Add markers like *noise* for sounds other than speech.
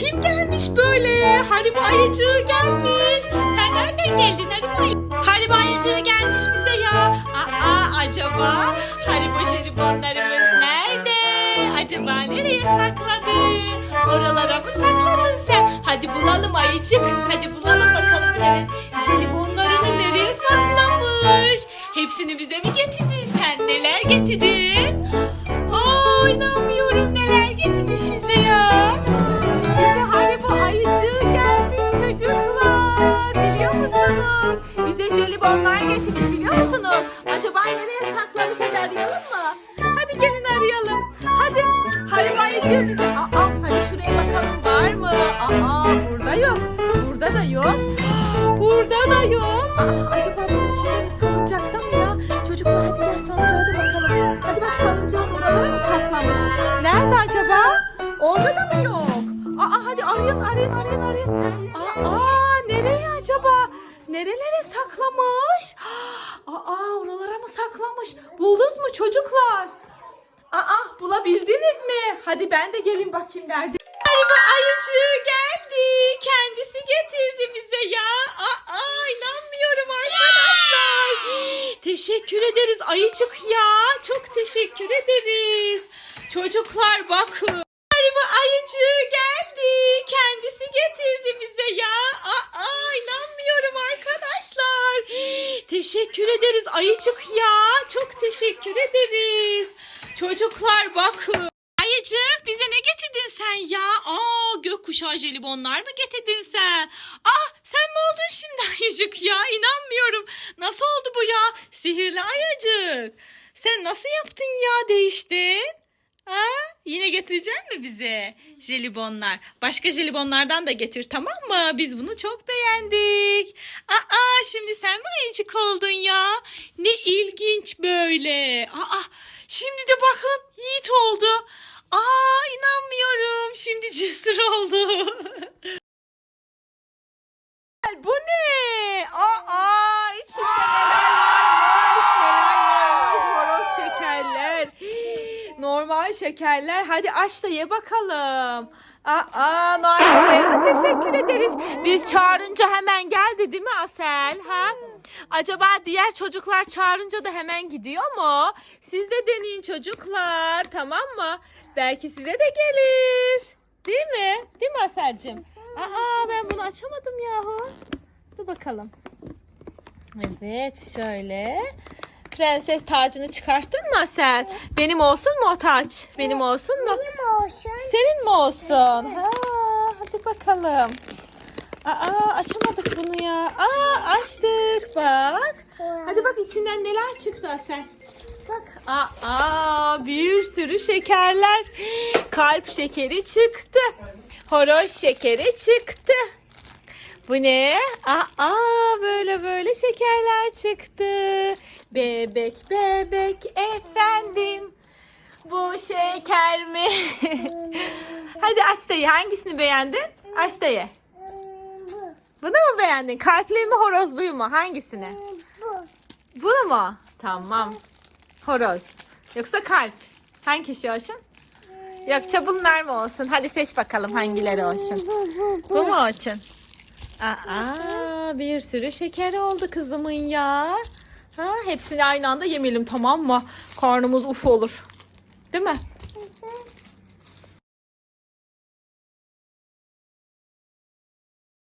kim gelmiş böyle? Haribo ayıcığı gelmiş. Sen nereden geldin Haribo ayı- Haribo ayıcığı gelmiş bize ya. Aa acaba Haribo jelibonlarımız nerede? Acaba nereye sakladı? Oralara mı sakladın sen? Hadi bulalım ayıcık. Hadi bulalım bakalım senin jelibonlarını nereye saklamış? Hepsini bize mi getirdin sen? Neler getirdin? Aa inanmıyorum neler getirmiş bize ya. Biliyor musunuz? Acaba nereye saklamış hadi arayalım mı? Hadi gelin arayalım. Hadi Haribo ayıcığı bize. Aa, hadi şuraya bakalım var mı? Aa burada yok. Burada da yok. *gasps* Burada da yok. Aa, acaba bunun içinde mi salıncakta mı ya? Çocuklar hadi gel salıncağa da bakalım. Hadi bak salıncağın oralara mı saklamış? Nerede acaba? Orada da mı yok? Aa hadi arayın arayın arayın arayın. Aa nereye acaba? Nerelere saklamış? Aa oralara mı saklamış? Buldunuz mu çocuklar? Aa bulabildiniz mi? Hadi ben de gelin bakayım nerede. Araba ayıcığı geldi. Kendisi getirdi bize ya. Aa inanmıyorum arkadaşlar. Teşekkür ederiz ayıcık ya. Çok teşekkür ederiz. Çocuklar bakın. Araba ayıcığı geldi. Kendisi getirdi bize ya. Aa inanmıyorum arkadaşlar. Teşekkür ederiz ayıcık ya. Çok teşekkür ederiz. Çocuklar bakın. Ayıcık bize ne getirdin sen ya? Aa gökkuşağı jelibonlar mı getirdin sen? Ah sen mi oldun şimdi ayıcık ya? İnanmıyorum. Nasıl oldu bu ya? Sihirli ayıcık. Sen nasıl yaptın ya değiştin? Ha? Yine getirecek mi bize jelibonlar? Başka jelibonlardan da getir tamam mı? Biz bunu çok beğendik. Aa şimdi sen mi ayıcık oldun ya? Ne ilginç böyle. Aa şimdi de bakın Yiğit oldu. Aa inanmıyorum. Şimdi cesur oldu. Bu ne? Aa içinde neler varmış neler varmış horoz şekerler. Normal şekerler. Hadi aç da ye bakalım. Aa, Nail Bey'e de teşekkür ederiz. Biz çağırınca hemen geldi değil mi Asel? Ha? Acaba diğer çocuklar çağırınca da hemen gidiyor mu? Siz de deneyin çocuklar tamam mı? Belki size de gelir. Değil mi? Değil mi Asel'cim? Aa ben bunu açamadım yahu. Dur bakalım. Evet şöyle. Prenses tacını çıkarttın mı Asel? Benim olsun mu o taç? Benim olsun mu? Benim olsun. Senin mi olsun? Ha, hadi bakalım. Aa açamadık bunu ya. Aa açtık bak. Hadi bak içinden neler çıktı Asel. Bak. Aa bir sürü şekerler. Kalp şekeri çıktı. Horoz şekeri çıktı. Bu ne? Aa böyle böyle şekerler çıktı. Bebek bebek efendim. Bu şeker mi? *laughs* Hadi aç da ye. Hangisini beğendin? Aç da ye. Bu. Bunu mu beğendin? Kalpli mi horozluyu mu? Hangisini? Bu. Bunu mu? Tamam. Horoz. Yoksa kalp. Hangisi olsun? Yoksa bunlar mı olsun? Hadi seç bakalım hangileri olsun. Bu mu olsun? Aa, bir sürü şeker oldu kızımın ya. Ha, hepsini aynı anda yemeyelim tamam mı? Karnımız uf olur. Değil mi?